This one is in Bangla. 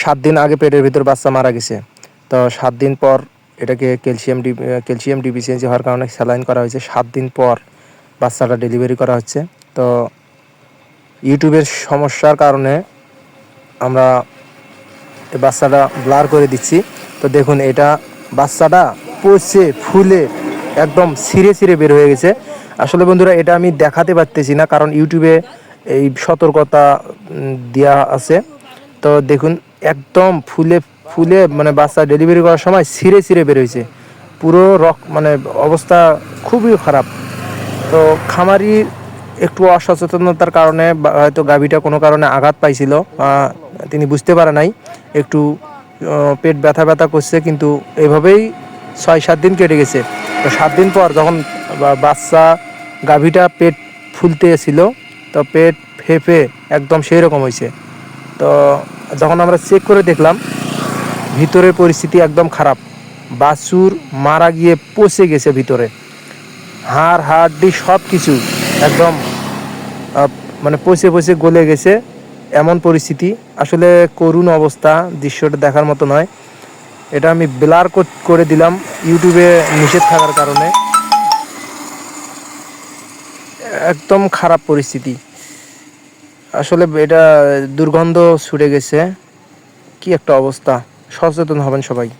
সাত দিন আগে পেটের ভিতর বাচ্চা মারা গেছে। তো সাত দিন পর এটাকে ক্যালসিয়াম ডি, ক্যালসিয়াম ডিফিসিয়েন্সি হওয়ার কারণে স্যালাইন করা হয়েছে। সাত দিন পর বাচ্চাটা ডেলিভারি করা হচ্ছে। তো ইউটিউবের সমস্যার কারণে আমরা বাচ্চাটা ব্লার করে দিচ্ছি। তো দেখুন, এটা বাচ্চাটা পচে, ফুলে একদম ছিঁড়ে ছিঁড়ে বের হয়ে গেছে। আসলে বন্ধুরা, এটা আমি দেখাতে পারতেছি না, কারণ ইউটিউবে এই সতর্কতা দেওয়া আছে। তো দেখুন, একদম ফুলে ফুলে মানে বাচ্চা ডেলিভারি করার সময় ছিঁড়ে ছিঁড়ে বের হয়েছে। পুরো রক মানে অবস্থা খুবই খারাপ। তো খামারি একটু অসচেতনতার কারণে হয়তো গাভীটা কোনো কারণে আঘাত পাইছিল তিনি বুঝতে পারে নাই। একটু পেট ব্যথা ব্যথা করছে, কিন্তু এভাবেই ছয়, সাত দিন কেটে গেছে। তো সাত দিন পর যখন বাচ্চা গাভীটা পেট ফুলতে ছিল, তো পেট ফেপে একদম সেই রকম হয়েছে। তো যখন আমরা চেক করে দেখলাম ভিতরের পরিস্থিতি একদম খারাপ। বাছুর মারা গিয়ে পচে গেছে ভিতরে। হাড়, হাড্ডি সব কিছু একদম মানে পচে পচে গলে গেছে। এমন পরিস্থিতি। আসলে করুণ অবস্থা, দৃশ্যটা দেখার মতো নয়। এটা আমি ব্লার করে দিলাম ইউটিউবে নিষেধ থাকার কারণে। একদম খারাপ পরিস্থিতি। আসলে এটা দুর্গন্ধ ছুটে গেছে। কি একটা অবস্থা। সচেতন হবেন সবাই।